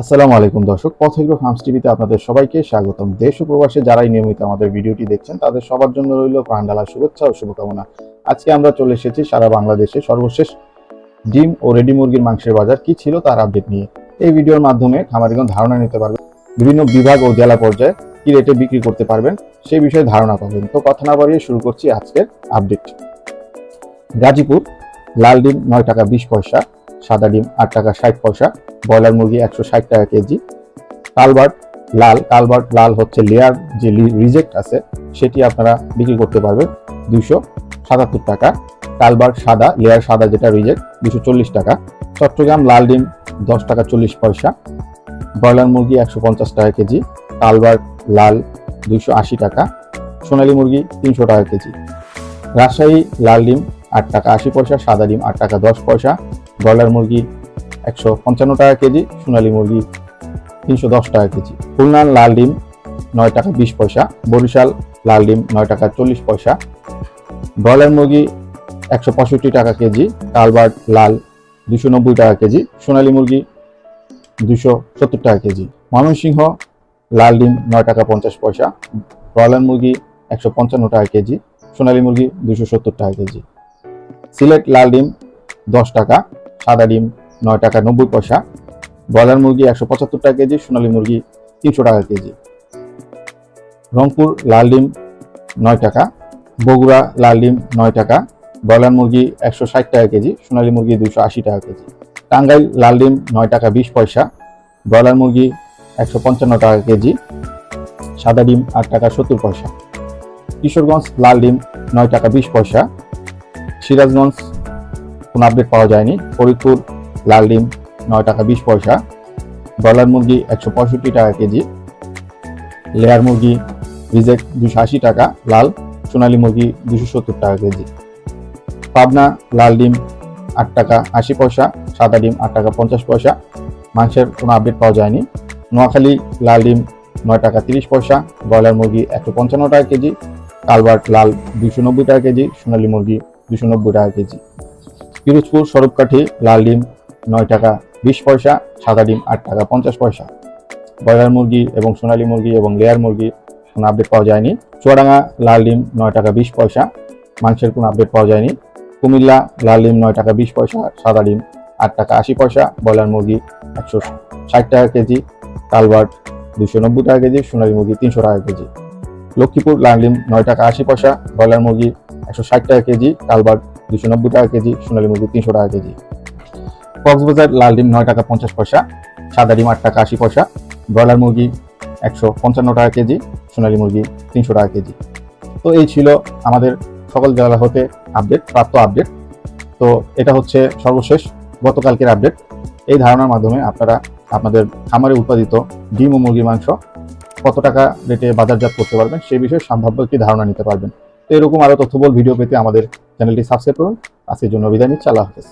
আসসালামু আলাইকুম দর্শক পথেগ্রো ফার্মস টিভিতে আপনাদের সবাইকে স্বাগতম। দেশ ও প্রবাসে যারাই নিয়মিত আমাদের ভিডিওটি দেখছেন, তাদের সবার জন্য রইল প্রাণডালা শুভেচ্ছা ও শুভকামনা। আজকে আমরা চলে এসেছি সারা বাংলাদেশে সর্বশেষ ডিম ও রেডি মুরগির মাংসের বাজার, কি ছিল তার আপডেট নিয়ে। এই ভিডিওর মাধ্যমে খামারিগণ ধারণা নিতে পারবে বিভিন্ন বিভাগ ও জেলা পর্যায়ে কি রেটে বিক্রি করতে পারবেন সেই বিষয়ে ধারণা পাবেন। তো কথা না বাড়িয়ে শুরু করছি আজকের আপডেট। গাজীপুর, লাল ডিম নয় টাকা বিশ পয়সা সাদা ডিম, আট টাকা ষাট পয়সা। ব্রয়লার মুরগি একশো ষাট টাকা কেজি। কালবার্ট লাল কালবার্ট লাল হচ্ছে লেয়ার যে রিজেক্ট আছে, সেটি আপনারা বিক্রি করতে পারবেন দুইশো সাতাত্তর টাকা। কালবার্ট সাদা লেয়ার সাদা যেটা রিজেক্ট দুশো চল্লিশ টাকা। চট্টগ্রাম লাল ডিম, দশ টাকা চল্লিশ পয়সা। ব্রয়লার মুরগি একশো পঞ্চাশ টাকা কেজি। কালবার্ট লাল, দুইশো আশি টাকা। সোনালী মুরগি তিনশো টাকা কেজি। রাজশাহী লাল ডিম, আট টাকা আশি পয়সা। সাদা ডিম, আট টাকা দশ পয়সা। ব্রয়লার মুরগি একশো পঞ্চান্ন টাকা কেজি, সোনালী মুরগি তিনশো দশ টাকা কেজি। খুলনার লাল ডিম নয় টাকা বিশ পয়সা, বরিশাল লাল ডিম নয় টাকা চল্লিশ পয়সা। ব্রয়লার মুরগি একশো পঁয়ষট্টি টাকা কেজি কালবার্ট লাল দুশো নব্বই টাকা কেজি, সোনালী মুরগি দুশো সত্তর টাকা কেজি। ময়মনসিংহ লাল ডিম নয় টাকা পঞ্চাশ পয়সা, ব্রয়লার মুরগি একশো পঞ্চান্ন টাকা কেজি, সোনালী মুরগি দুশো সত্তর টাকা কেজি। সিলেট লাল ডিম দশ টাকা সাদা ডিম, নয় টাকা, নব্বই পয়সা। ব্রয়লার মুরগি একশো পঁচাত্তর টাকা কেজি, সোনালী মুরগি তিনশো টাকা কেজি। রংপুর লাল ডিম, নয় টাকা। বগুড়া লাল ডিম, নয় টাকা। ব্রয়লার মুরগি একশো ষাট টাকা কেজি, সোনালী মুরগি দুশো আশি টাকা কেজি। টাঙ্গাইল লাল ডিম, নয় টাকা, বিশ পয়সা। ব্রয়লার মুরগি একশো পঞ্চান্ন টাকা কেজি। সাদা ডিম, আট টাকা, সত্তর পয়সা। কিশোরগঞ্জ লাল ডিম, নয় টাকা, বিশ পয়সা। সিরাজগঞ্জ কোনো আপডেট পাওয়া যায়নি। ফরিদপুর, লাল ডিম, নয় টাকা বিশ পয়সা। ব্রয়লার মুরগি একশো পঁয়ষট্টি টাকা কেজি। লেয়ার মুরগি রিজেক্ট দুশো আশি টাকা, লাল। সোনালী মুরগি দুশো সত্তর টাকা কেজি। পাবনা, লাল ডিম আট টাকা আশি পয়সা, সাদা ডিম আট টাকা পঞ্চাশ পয়সা। মাংসের কোনো আপডেট পাওয়া যায়নি। নোয়াখালী, লাল ডিম নয় টাকা তিরিশ পয়সা, ব্রয়লার মুরগি একশো পঞ্চান্ন টাকা কেজি কালবার্ট লাল দুশো নব্বই টাকা কেজি, সোনালী মুরগি দুশো নব্বই টাকা কেজি। পিরোজপুর সরবকাঠি লাল ডিম নয় টাকা, বিশ পয়সা, সাদা ডিম আট টাকা, পঞ্চাশ পয়সা। ব্রয়লার মুরগি এবং সোনালী মুরগি এবং লেয়ার মুরগি, কোনো আপডেট পাওয়া যায়নি। চুয়াডাঙ্গা, লাল ডিম নয় টাকা, বিশ পয়সা। মাংসের কোনো আপডেট পাওয়া যায়নি। কুমিল্লা, লাল ডিম নয় টাকা, বিশ পয়সা, সাদা ডিম আট টাকা, আশি পয়সা। ব্রয়লার মুরগি একশো ষাট টাকা কেজি কালবার্ট দুশো নব্বই টাকা কেজি, সোনালী মুরগি তিনশো টাকা কেজি। লক্ষ্মীপুর, লাল ডিম নয় টাকা, আশি পয়সা। ব্রয়লার মুরগি একশো ষাট টাকা কেজি কালবার্ট দুশো নব্বই টাকা কেজি, সোনালী মুরগি তিনশো টাকা কেজি। কক্সবাজার লাল ডিম নয় টাকা পঞ্চাশ পয়সা, সাদা ডিম আট টাকা আশি পয়সা, ব্রয়লার মুরগি একশো পঞ্চান্ন টাকা কেজি, সোনালী মুরগি তিনশো টাকা কেজি। তো এই ছিল আমাদের সকল জেলা হতে আপডেট প্রাপ্ত আপডেট তো এটা হচ্ছে সর্বশেষ গতকালকের আপডেট এই ধারণার মাধ্যমে আপনারা আপনাদের খামারে উৎপাদিত ডিম ও মুরগির মাংস কত টাকা রেটে বাজারজাত করতে পারবেন সেই বিষয়ে সম্ভাব্য একটি ধারণা নিতে পারবেন। তো এরকম আরও তথ্যবল ভিডিও পেতে আমাদের চ্যানেলটি সাবস্ক্রাইব করুন। আজকের জন্য বিদায় নিচ্ছি। আল্লাহ হাফেজ।